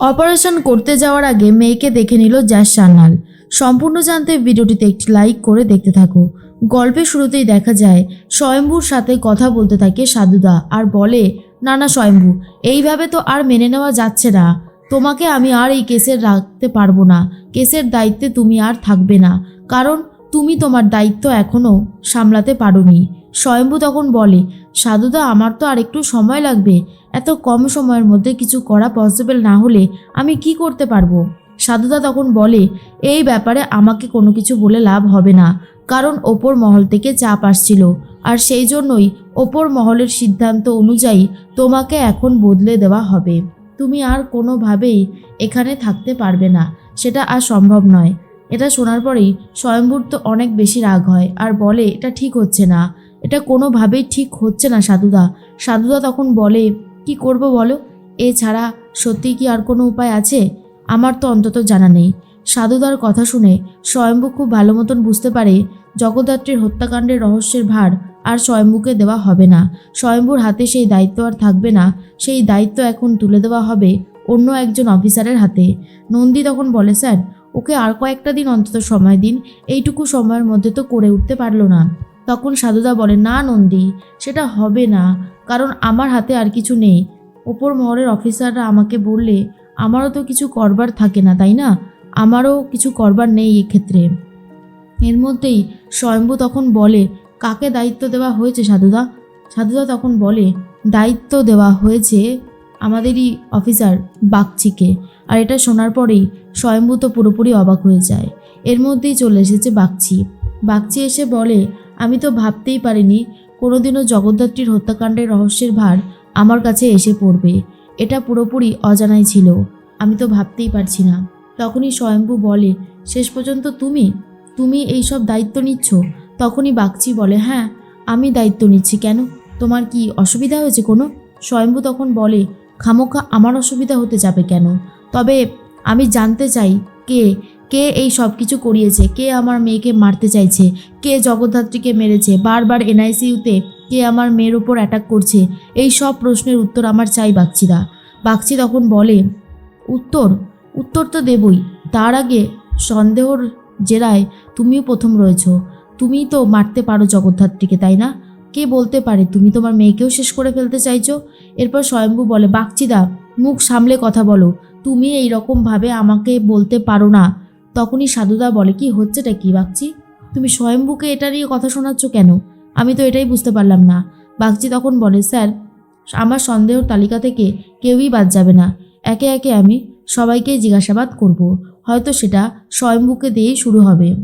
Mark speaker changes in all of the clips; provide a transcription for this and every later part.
Speaker 1: Operation করতে যাওয়ার আগে মেয়েকে দেখে নিল জ্যাস সান্যাল। সম্পূর্ণ জানতে ভিডিওটিতে একটি লাইক করে দেখতে থাকো। গল্পের শুরুতেই দেখা যায়, স্বয়ম্ভুর সাথে কথা বলতে থাকে সাধুদা আর বলে, না না, স্বয়ম্ভু, এইভাবে তো আর মেনে নেওয়া যাচ্ছে না। তোমাকে আমি আর এই কেসের রাখতে পারব না। কেসের দায়িত্বে তুমি আর থাকবে না। কারণ তুমি তোমার দায়িত্ব এখনও সামলাতে পারোনি। স্বয়ম্ভু তখন বলে সাধুদা, আমার তো আর একটু সময় লাগবে। এত কম সময়ের মধ্যে কিছু করা পসিবল না হলে আমি কি করতে পারব? সাধুদা তখন বলে, এই ব্যাপারে আমাকে কোনো কিছু বলে লাভ হবে না, কারণ ওপর মহল থেকে চাপ আসছিল। আর সেই জন্যই ওপর মহলের সিদ্ধান্ত অনুযায়ী তোমাকে এখন বদলে দেওয়া হবে। তুমি আর কোনোভাবেই এখানে থাকতে পারবে না। সেটা আর সম্ভব নয়। এটা শোনার পরেই স্বয়ম্ভূর তো অনেক বেশি রাগ হয়, আর বলে, এটা ঠিক হচ্ছে না। এটা কোনোভাবেই ঠিক হচ্ছে না সাধুদা। সাধুদা তখন বলে, কি করব বলো? এছাড়া সত্যি কি আর কোনো উপায় আছে? আমার তো অন্তত জানা নেই। সাধুদার কথা শুনে স্বয়ম্ভু খুব ভালো মতন বুঝতে পারে জগদ্ধাত্রীর হত্যাকাণ্ডের রহস্যের ভার আর স্বয়ম্ভুকে দেওয়া হবে না। স্বয়ম্ভুর হাতে সেই দায়িত্ব আর থাকবে না। সেই দায়িত্ব এখন তুলে দেওয়া হবে অন্য একজন অফিসারের হাতে। নন্দী তখন বলে, স্যার, ওকে আর কয়েকটা দিন অন্তত সময় দিন। এইটুকু সময়ের মধ্যে তো করে উঠতে পারল না। তখন সাধুদা বলে, না নন্দী, সেটা হবে না, কারণ আমার হাতে আর কিছু নেই। ওপর মহরের অফিসাররা আমাকে বললে, আমারও তো কিছু করবার থাকে না, তাই না? আমারও কিছু করবার নেই এক্ষেত্রে এর মধ্যেই স্বয়ম্ভু তখন বলে, কাকে দায়িত্ব দেওয়া হয়েছে সাধুদা? সাধুদা তখন বলে, দায়িত্ব দেওয়া হয়েছে আমাদেরই অফিসার বাগচিকে, আর এটা শোনার পরেই স্বয়ম্ভু তো পুরোপুরি অবাক হয়ে যায়। এর মধ্যেই চলে এসেছে বাগচি। বাগচি এসে বলে আমি তো ভাবতেই পারিনি কোনোদিনও জগদ্ধাত্রীর হত্যাকাণ্ডের রহস্যের ভার আমার কাছে এসে পড়বে। এটা পুরোপুরি অজানাই ছিল। আমি তো ভাবতেই পারছি না। তখনই স্বয়ম্ভু বলে, শেষ পর্যন্ত তুমি? তুমি এই সব দায়িত্ব নিচ্ছ? তখনই বাগচি বলে হ্যাঁ আমি দায়িত্ব নিচ্ছি। কেন? তোমার কি অসুবিধা হয়েছে কোনো? স্বয়ম্ভু তখন বলে, খামোখা, আমার অসুবিধা হতে যাবে কেন? তবে আমি জানতে চাই কে কে এই সব কিছু করিয়েছে? কে আমার মেয়েকে মারতে চাইছে? কে জগদ্ধাত্রীকে মেরেছে? বারবার এনআইসিইউতে কে আমার মেয়ের ওপর অ্যাটাক করছে? এই সব প্রশ্নের উত্তর আমার চাই বাগচিরা বাগচি তখন বলে, উত্তর? উত্তর তো দেবই। তার আগে সন্দেহর জেরায় তুমিও প্রথম রয়েছ। তুমি তো মারতে পারো জগদ্ধাত্রীকে, তাই না? কে বলতে পারে, তুমি তোমার মেয়েকেও শেষ করে ফেলতে চাইছো? এরপর স্বয়ম্ভু বলে, বাগচিদা, মুখ সামলে কথা বলো। তুমি এই রকমভাবে আমাকে বলতে পারো না। তখনই সাধুদা বলে, কি হচ্ছেটা কি বাগচি? তুমি স্বয়ম্ভুকে এটা নিয়ে কথা শোনাচ্ছ কেন? আমি তো এটাই বুঝতে পারলাম না। বাগচি তখন বলে, স্যার, আমার সন্দেহর তালিকা থেকে কেউই বাদ যাবে না। একে একে আমি সবাইকে জিজ্ঞাসাবাদ করব। হয়তো সেটা স্বয়ম্ভুকে দিয়েই শুরু হবে।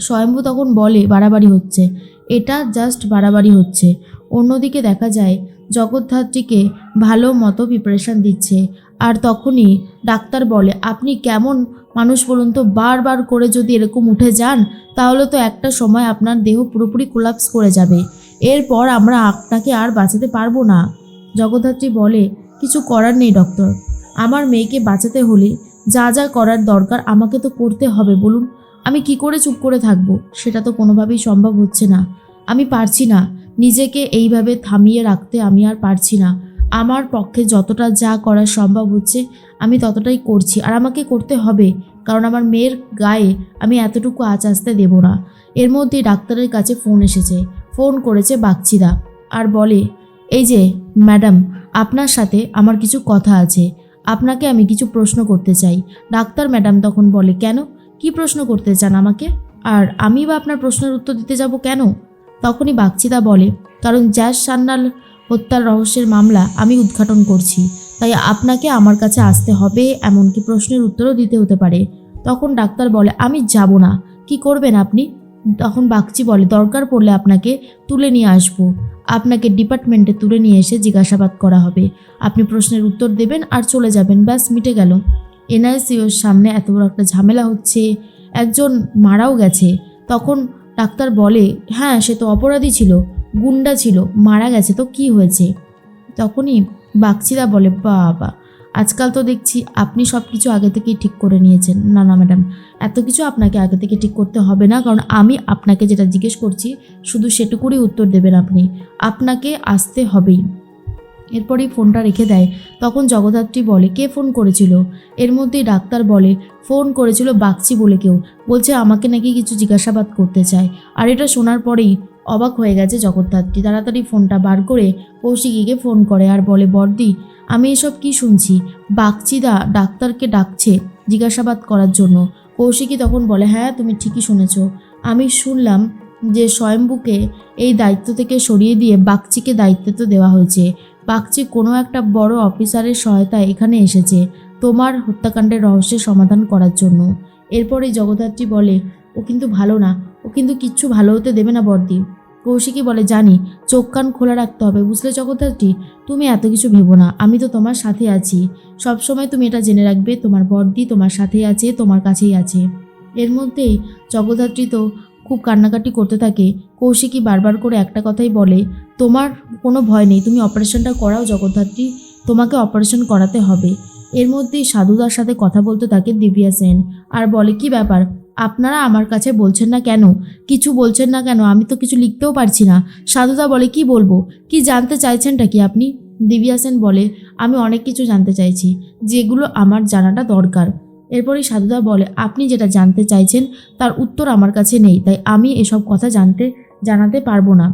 Speaker 1: স্বয়ম্ভু তখন বলে, বাড়াবাড়ি হচ্ছে। এটা জাস্ট বাড়াবাড়ি হচ্ছে। অন্যদিকে দেখা যায় জগদ্ধাত্রীকে ভালো মতো প্রিপারেশান দিচ্ছে। আর তখনই ডাক্তার বলে, আপনি কেমন মানুষ বলুন তো? বারবার করে যদি এরকম উঠে যান, তাহলে তো একটা সময় আপনার দেহ পুরোপুরি কোলাপস করে যাবে। এরপর আমরা আপনাকে আর বাঁচাতে পারব না। জগদ্ধাত্রী বলে, কিছু করার নেই ডক্টর আমার মেয়েকে বাঁচাতে হলে যা যা করার দরকার আমাকে তো করতে হবে, বলুন। আমি কি করে চুপ করে থাকব? সেটা তো কোনোভাবেই সম্ভব হচ্ছে না। আমি পারছি না। নিজেকে এইভাবে থামিয়ে রাখতে আমি আর পারছি না। আমার পক্ষে যতটা যা করা সম্ভব হচ্ছে, আমি ততটাই করছি। আর আমাকে করতে হবে, কারণ আমার মেয়ের গায়ে আমি এতটুকু আঁচ আসতে দেবো না। এর মধ্যে ডাক্তারের কাছে ফোন এসেছে। ফোন করেছে বাগচিদা আর বলে, এই যে, ম্যাডাম, আপনার সাথে আমার কিছু কথা আছে। আপনাকে আমি কিছু প্রশ্ন করতে চাই। ডাক্তার ম্যাডাম তখন বলে, কেন? কি প্রশ্ন করতে চান আমাকে? আর আমি বা আপনার প্রশ্নের উত্তর দিতে যাব কেন? তখনই বাগচিদা বলে, কারণ জ্যাজ সান্নাল হত্যার রহস্যের মামলা আমি উদ্ঘাটন করছি। তাই আপনাকে আমার কাছে আসতে হবে, এমনকি প্রশ্নের উত্তরও দিতে হতে পারে। তখন ডাক্তার বলে, আমি যাব না। কি করবেন আপনি? তখন বাগচি বলে, দরকার পড়লে আপনাকে তুলে নিয়ে আসব। আপনাকে ডিপার্টমেন্টে তুলে নিয়ে এসে জিজ্ঞাসাবাদ করা হবে। আপনি প্রশ্নের উত্তর দেবেন আর চলে যাবেন। ব্যাস, মিটে গেল। এনআইসিওর সামনে এত বড় একটা ঝামেলা হচ্ছে। একজন মারাও গেছে। তখন ডাক্তার বলে হ্যাঁ সে তো অপরাধী ছিল, গুন্ডা ছিল, মারা গেছে, তো কি হয়েছে? তখনই বাগচিরা বলে, বাবা, আজকাল তো দেখছি আপনি সব কিছু আগে থেকেই ঠিক করে নিয়েছেন। না না, ম্যাডাম, এত কিছু আপনাকে আগে থেকে ঠিক করতে হবে না, কারণ আমি আপনাকে যেটা জিজ্ঞেস করছি, শুধু সেটুকুরই উত্তর দেবেন আপনি। আপনাকে আসতে হবেই। এরপরেই ফোনটা রেখে দেয়। তখন জগদ্ধাত্রী বলে, কে ফোন করেছিল? এর মধ্যেই ডাক্তার বলে, ফোন করেছিল বাগচি বলে কেউ। বলছে আমাকে নাকি কিছু জিজ্ঞাসাবাদ করতে চায়। আর এটা শোনার পরেই অবাক হয়ে গেছে জগদ্ধাত্রী। তাড়াতাড়ি ফোনটা বার করে কৌশিকীকে ফোন করে আর বলে, বর্দি, আমি এসব কি শুনছি? বাগচিদা ডাক্তারকে ডাকছে জিজ্ঞাসাবাদ করার জন্য। কৌশিকী তখন বলে হ্যাঁ তুমি ঠিকই শুনেছ। আমি শুনলাম যে স্বয়ম্ভুকে এই দায়িত্ব থেকে সরিয়ে দিয়ে বাগচিকে দায়িত্ব তো দেওয়া হয়েছে। বাগচি কোনো একটা বড় অফিসারের সহায়তায় এখানে এসেছে তোমার হত্যাকাণ্ডের রহস্যের সমাধান করার জন্য। এরপরে জগদ্ধাত্রী বলে, ও কিন্তু ভালো না, ও কিন্তু কিচ্ছু ভালো হতে দেবে না বর্দি। কৌশিকী বলে, জানি, চোখ কান খোলা রাখতে হবে, বুঝলে জগদ্ধাত্রী? তুমি এত কিছু ভেবো না, আমি তো তোমার সাথে আছি। সবসময় তুমি এটা জেনে রাখবে, তোমার বর্দি তোমার সাথেই আছে, তোমার কাছেই আছে। এর মধ্যেই জগদ্ধাত্রী তো খুব কান্নাকাটি করতে থাকে কৌশিকী বারবার করে একটা কথাই বলে, তোমার কোনো ভয় নেই, তুমি অপারেশনটা করাও জগদ্ধাত্রী, তোমাকে অপারেশন করাতে হবে। এর মধ্যেই সাধুদার সাথে কথা বলতে থাকে দিব্যা সেন। আর বলে, কি ব্যাপার? আপনারা আমার কাছে বলছেন না কেন? কিছু বলছেন না কেন? আমি তো কিছু লিখতেও পারছি না। সাধুদা বলে, কি বলব? কি জানতে চাইছেনটা কি আপনি? দিব্যা সেন বলে, আমি অনেক কিছু জানতে চাইছি, যেগুলো আমার জানাটা দরকার। এরপরেই সাধুদা বলে, আপনি যেটা জানতে চাইছেন, তার উত্তর আমার কাছে নেই, তাই আমি এসব কথা জানতে জানাতে পারব না।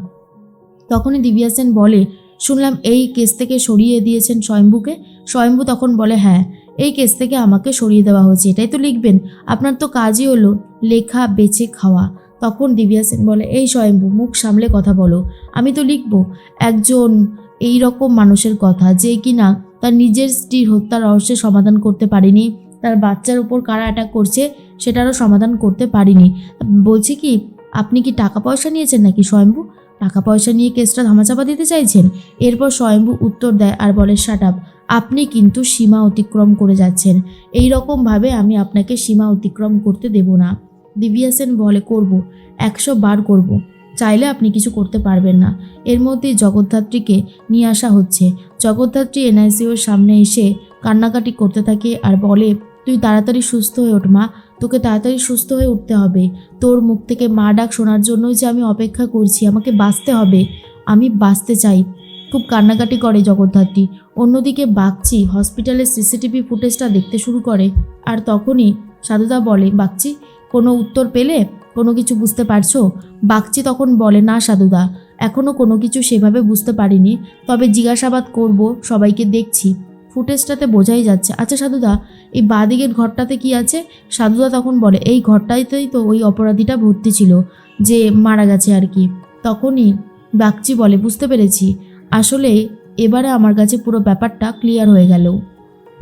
Speaker 1: তখনই দিব্যা সেন বলে, শুনলাম এই কেস থেকে সরিয়ে দিয়েছেন স্বয়ম্ভুকে। স্বয়ম্ভু তখন বলে হ্যাঁ এই কেস থেকে আমাকে সরিয়ে দেওয়া হয়েছে, এটাই তো লিখবেন। আপনার তো কাজই হলো লেখা বেছে খাওয়া। তখন দিব্যা সেন বলে, এই স্বয়ম্ভু, মুখ সামলে কথা বলো। আমি তো লিখব একজন এই রকম মানুষের কথা, যে কিনা তার নিজের স্ত্রীর হত্যার রহস্যের সমাধান করতে পারেনি, তার বাচ্চার উপর কারা অ্যাটাক করছে সেটারও সমাধান করতে পারিনি। বলছি কি আপনি কি টাকা পয়সা নিয়েছেন নাকি স্বয়ম্ভু? টাকা পয়সা নিয়ে কেসটা ধামাচাপা দিতে চাইছেন? এরপর স্বয়ম্ভু উত্তর দেয় আর বলে শাট আপ আপনি কিন্তু সীমা অতিক্রম করে যাচ্ছেন। এই রকমভাবে আমি আপনাকে সীমা অতিক্রম করতে দেব না। দিব্যা সেন বলে, করব, একশো বার করব। চাইলে আপনি কিছু করতে পারবেন না। এর মধ্যেই জগদ্ধাত্রীকে নিয়ে আসা হচ্ছে। জগদ্ধাত্রী এনআইসিওর সামনে এসে কান্নাকাটি করতে থাকে আর বলে তুই তাড়াতাড়ি সুস্থ হয়ে ওঠ, মা। তোকে তাড়াতাড়ি সুস্থ হয়ে উঠতে হবে। তোর মুখ থেকে মা ডাক শোনার জন্যই যে আমি অপেক্ষা করছি, আমাকে বাঁচতে হবে। আমি বাঁচতে চাই। খুব কান্নাকাটি করে জগদ্ধাত্রী। অন্যদিকে বাগচি হসপিটালের সিসিটিভি ফুটেজটা দেখতে শুরু করে। আর তখনই সাধুদা বলে, বাগচি, কোনো উত্তর পেলে কোনো কিছু বুঝতে পারছ? বাগচি তখন বলে, না সাধুদা এখনও কোনো কিছু সেভাবে বুঝতে পারিনি। তবে জিজ্ঞাসাবাদ করব, সবাইকে দেখছি। ফুটেজটাতে বোঝাই যাচ্ছে। আচ্ছা সাধুদা, এই বাদিকের ঘরটাতে কি আছে? সাধুদা তখন বলে, এই ঘরটাতেই তো ওই অপরাধীটা ভর্তি ছিল, যে মারা গেছে আর কি। তখনই বাগচি বলে, বুঝতে পেরেছি। আসলে এবারে আমার কাছে পুরো ব্যাপারটা ক্লিয়ার হয়ে গেল।